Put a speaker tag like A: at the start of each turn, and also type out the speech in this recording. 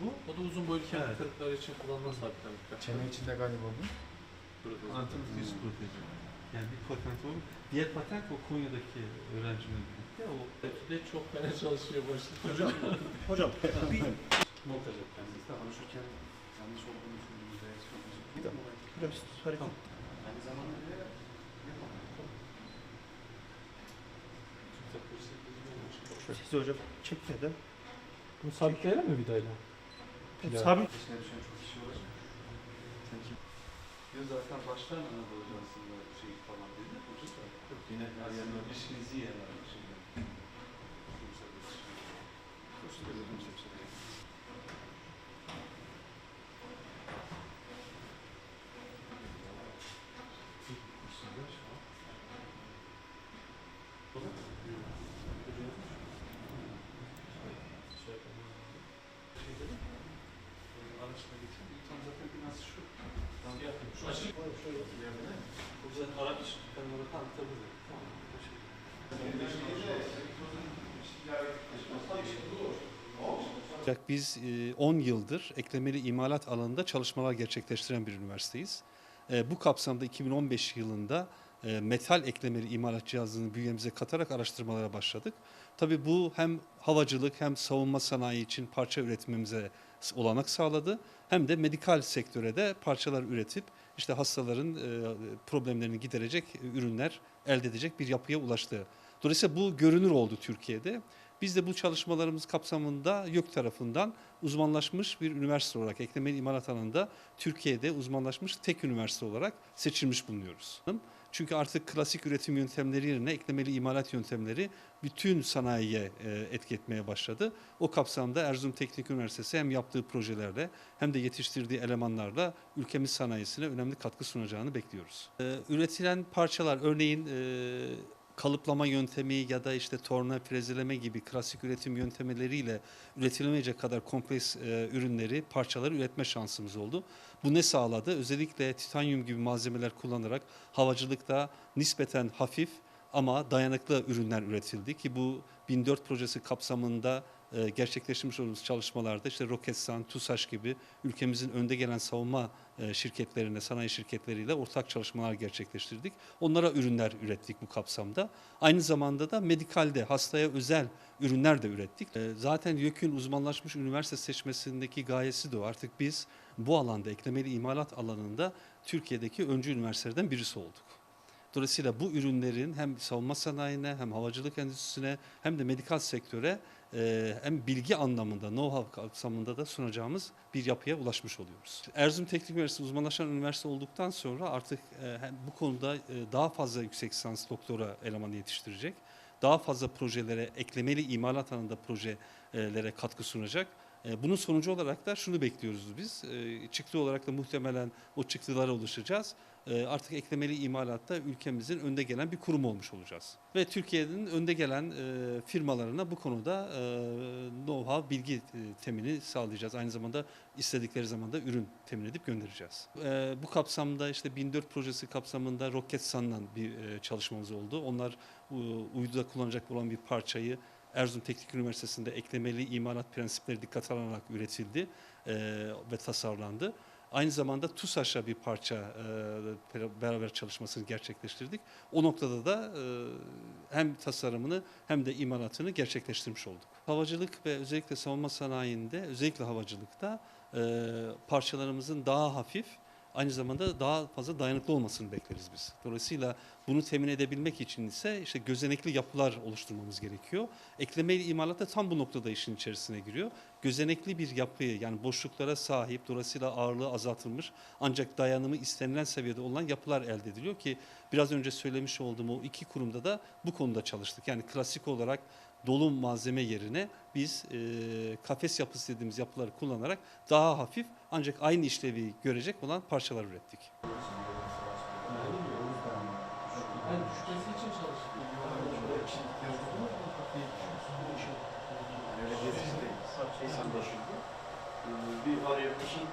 A: Bu
B: O da uzun boylu kemik
A: Evet.
B: kırıkları için kullanılan sabitlenmiş.
C: Çene içinde galiba bu.
B: Burada.
A: anatomi yüz protezi. Yani bir patent o. Diğer patent o Konya'daki öğrencimle birlikte. O
B: Belki çok fena çalışıyor başlık.
D: Hocam, hocam bir
B: Montaj etmeniz.
E: konuşurken yanlış olduğunu düşündüğümüz reaksiyon
D: Bir dakika. hocam siz hareket.
E: Aynı zamanda bir de
D: Siz hocam çekmeden.
B: Bunu sabitleyelim mi vidayla? Ya.
D: Sabit.
E: peşine düşen çok kişi olacak. Sen kim? Diyor zaten baştan Anadolu Ajansı'nda şey falan dedi. Hoca da yine her yerine ilişkinizi
F: Ancak biz e, 10 yıldır eklemeli imalat alanında çalışmalar gerçekleştiren bir üniversiteyiz. E, Bu kapsamda 2015 yılında e, metal eklemeli imalat cihazını bünyemize katarak araştırmalara başladık. Tabii bu hem havacılık hem savunma sanayi için parça üretimimize olanak sağladı. Hem de medikal sektöre de parçalar üretip işte hastaların e, problemlerini giderecek ürünler elde edecek bir yapıya ulaştı. Dolayısıyla bu görünür oldu Türkiye'de. Biz de bu çalışmalarımız kapsamında YÖK tarafından uzmanlaşmış bir üniversite olarak eklemeli imalat alanında Türkiye'de uzmanlaşmış tek üniversite olarak seçilmiş bulunuyoruz. Çünkü artık klasik üretim yöntemleri yerine eklemeli imalat yöntemleri bütün sanayiye e, etki etmeye başladı. O kapsamda Erzurum Teknik Üniversitesi hem yaptığı projelerle hem de yetiştirdiği elemanlarla ülkemiz sanayisine önemli katkı sunacağını bekliyoruz. E, Üretilen parçalar örneğin e, kalıplama yöntemi ya da işte torna frezeleme gibi klasik üretim yöntemleriyle üretilemeyecek kadar kompleks e, ürünleri, parçaları üretme şansımız oldu. Bu ne sağladı? Özellikle titanyum gibi malzemeler kullanarak havacılıkta nispeten hafif ama dayanıklı ürünler üretildi ki bu 1004 projesi kapsamında gerçekleştirmiş olduğumuz çalışmalarda işte Roketsan, TUSAŞ gibi ülkemizin önde gelen savunma e, şirketlerine, sanayi şirketleriyle ortak çalışmalar gerçekleştirdik. Onlara ürünler ürettik bu kapsamda. Aynı zamanda da medikalde hastaya özel ürünler de ürettik. E, Zaten YÖK'ün uzmanlaşmış üniversite seçmesindeki gayesi de o. Artık biz bu alanda, eklemeli imalat alanında Türkiye'deki öncü üniversitelerden birisi olduk. Dolayısıyla bu ürünlerin hem savunma sanayine hem havacılık endüstrisine hem de medikal sektöre e, hem bilgi anlamında, know-how kapsamında da sunacağımız bir yapıya ulaşmış oluyoruz. Erzurum Teknik Üniversitesi uzmanlaşan üniversite olduktan sonra artık e, hem bu konuda e, daha fazla yüksek lisans doktora elemanı yetiştirecek. Daha fazla projelere, eklemeli imalat alanında projelere katkı sunacak. Bunun sonucu olarak da şunu bekliyoruz biz. Çıktı olarak da muhtemelen o çıktılara ulaşacağız. E, Artık eklemeli imalatta ülkemizin önde gelen bir kurum olmuş olacağız. Ve Türkiye'nin önde gelen e, firmalarına bu konuda e, know-how, bilgi e, temini sağlayacağız. Aynı zamanda istedikleri zaman da ürün temin edip göndereceğiz. Bu kapsamda işte 1004 projesi kapsamında Roketsan'la bir çalışmamız oldu. Onlar uyduda kullanacak olan bir parçayı Erzurum Teknik Üniversitesi'nde eklemeli imalat prensipleri dikkate alınarak üretildi ve tasarlandı. Aynı zamanda TUSAŞ'a bir parça e, beraber çalışmasını gerçekleştirdik. O noktada da e, hem tasarımını hem de imalatını gerçekleştirmiş olduk. Havacılık ve özellikle savunma sanayinde, özellikle havacılıkta e, parçalarımızın daha hafif, aynı zamanda daha fazla dayanıklı olmasını bekleriz biz. Dolayısıyla bunu temin edebilmek için ise işte gözenekli yapılar oluşturmamız gerekiyor. Eklemeli imalat da tam bu noktada işin içerisine giriyor. Gözenekli bir yapıyı yani boşluklara sahip dolayısıyla ağırlığı azaltılmış ancak dayanımı istenilen seviyede olan yapılar elde ediliyor ki biraz önce söylemiş olduğum o iki kurumda da bu konuda çalıştık. Yani klasik olarak dolu malzeme yerine biz e, kafes yapısı dediğimiz yapıları kullanarak daha hafif ancak aynı işlevi görecek olan parçalar ürettik.
E: De
D: Bir araya bir şey